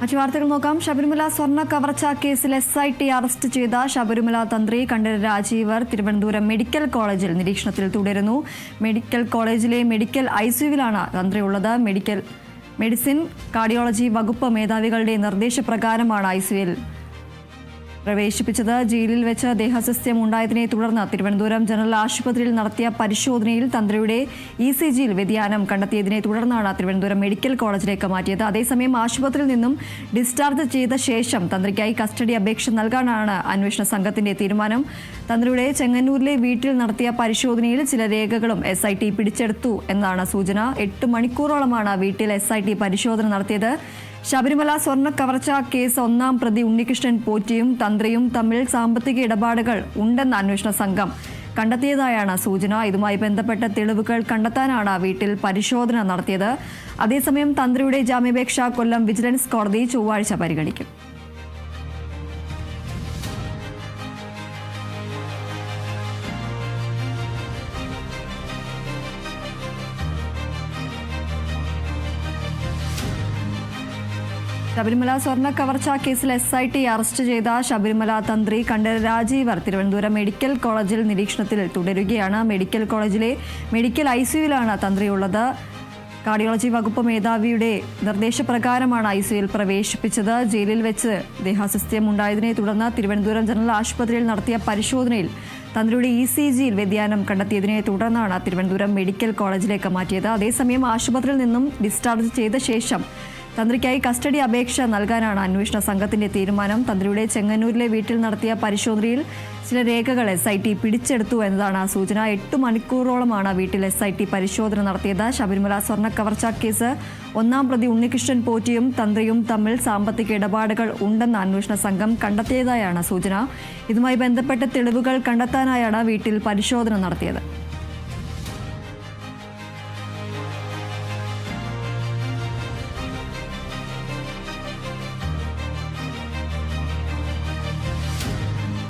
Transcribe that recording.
മറ്റു വാർത്തകൾ നോക്കാം. ശബരിമല സ്വർണ കവർച്ച കേസിൽ എസ് ഐ ടി അറസ്റ്റ് ചെയ്ത ശബരിമല തന്ത്രി കണ്ഠര രാജീവർ തിരുവനന്തപുരം മെഡിക്കൽ കോളേജിൽ നിരീക്ഷണത്തിൽ തുടരുന്നു. മെഡിക്കൽ കോളേജിലെ മെഡിക്കൽ ഐസിയുവിലാണ് തന്ത്രി ഉള്ളത് മെഡിക്കൽ മെഡിസിൻ കാർഡിയോളജി വകുപ്പ് മേധാവികളുടെ നിർദ്ദേശപ്രകാരമാണ് ഐസിയുവിൽ പ്രവേശിപ്പിച്ചത് ജയിലിൽ വെച്ച് ദേഹസ്വസ്ഥ്യം ഉണ്ടായതിനെ തുടർന്ന് തിരുവനന്തപുരം ജനറൽ ആശുപത്രിയിൽ നടത്തിയ പരിശോധനയിൽ തന്ത്രിയുടെ ഇ സി ജിയിൽ വ്യതിയാനം കണ്ടെത്തിയതിനെ തുടർന്നാണ് തിരുവനന്തപുരം മെഡിക്കൽ കോളേജിലേക്ക് മാറ്റിയത്. അതേസമയം ആശുപത്രിയിൽ നിന്നും ഡിസ്ചാർജ് ചെയ്ത ശേഷം തന്ത്രിക്കായി കസ്റ്റഡി അപേക്ഷ നൽകാനാണ് അന്വേഷണ സംഘത്തിന്റെ തീരുമാനം. തന്ത്രിയുടെ ചെങ്ങന്നൂരിലെ വീട്ടിൽ നടത്തിയ പരിശോധനയിൽ ചില രേഖകളും എസ് ഐ ടി പിടിച്ചെടുത്തു എന്നാണ് സൂചന. എട്ട് മണിക്കൂറോളമാണ് വീട്ടിൽ എസ് ഐ ടി പരിശോധന നടത്തിയത്. ശബരിമല സ്വർണ കവർച്ച കേസ് ഒന്നാം പ്രതി ഉണ്ണികൃഷ്ണൻ പോറ്റിയും തന്ത്രിയും തമ്മിൽ സാമ്പത്തിക ഇടപാടുകൾ ഉണ്ടെന്ന അന്വേഷണ സംഘം. കണ്ടെത്തിയതായാണ് സൂചന. ഇതുമായി ബന്ധപ്പെട്ട തെളിവുകൾ കണ്ടെത്താനാണ് വീട്ടിൽ പരിശോധന നടത്തിയത്. അതേസമയം തന്ത്രിയുടെ ജാമ്യാപേക്ഷ കൊല്ലം വിജിലൻസ് കോടതി ചൊവ്വാഴ്ച പരിഗണിക്കും. ശബരിമല സ്വർണ കവർച്ചാ കേസിൽ എസ് ഐ ടി അറസ്റ്റ് ചെയ്ത ശബരിമല തന്ത്രി കണ്ഠര രാജീവർ തിരുവനന്തപുരം മെഡിക്കൽ കോളേജിൽ നിരീക്ഷണത്തിൽ തുടരുകയാണ്. മെഡിക്കൽ കോളേജിലെ മെഡിക്കൽ ഐ ഐസിയുവിലാണ് തന്ത്രിയുള്ളത്. കാർഡിയോളജി വകുപ്പ് മേധാവിയുടെ നിർദ്ദേശപ്രകാരമാണ് ഐ സിയിൽ പ്രവേശിപ്പിച്ചത്. ജയിലിൽ വെച്ച് ദേഹാസ്വസ്ഥ്യം ഉണ്ടായതിനെ തുടർന്ന് തിരുവനന്തപുരം ജനറൽ ആശുപത്രിയിൽ നടത്തിയ പരിശോധനയിൽ തന്ത്രിയുടെ ഇ സി ജിയിൽ വ്യതിയാനം കണ്ടെത്തിയതിനെ തുടർന്നാണ് തിരുവനന്തപുരം മെഡിക്കൽ കോളേജിലേക്ക് മാറ്റിയത്. അതേസമയം ആശുപത്രിയിൽ നിന്നും ഡിസ്ചാർജ് ചെയ്ത ശേഷം തന്ത്രിക്കായി കസ്റ്റഡി അപേക്ഷ നൽകാനാണ് അന്വേഷണ സംഘത്തിന്റെ തീരുമാനം. തന്ത്രിയുടെ ചെങ്ങന്നൂരിലെ വീട്ടിൽ നടത്തിയ പരിശോധനയിൽ ചില രേഖകൾ എസ് ഐ ടി പിടിച്ചെടുത്തു എന്നതാണ് സൂചന. എട്ട് മണിക്കൂറോളമാണ് വീട്ടിൽ എസ് ഐ ടി പരിശോധന നടത്തിയത്. ശബരിമല സ്വർണ കവർച്ച കേസ് ഒന്നാം പ്രതി ഉണ്ണികൃഷ്ണൻ പോറ്റിയും തന്ത്രിയും തമ്മിൽ സാമ്പത്തിക ഇടപാടുകൾ ഉണ്ടെന്ന് അന്വേഷണ സംഘം കണ്ടെത്തിയതായാണ് സൂചന. ഇതുമായി ബന്ധപ്പെട്ട തെളിവുകൾ കണ്ടെത്താനായാണ് വീട്ടിൽ പരിശോധന നടത്തിയത്.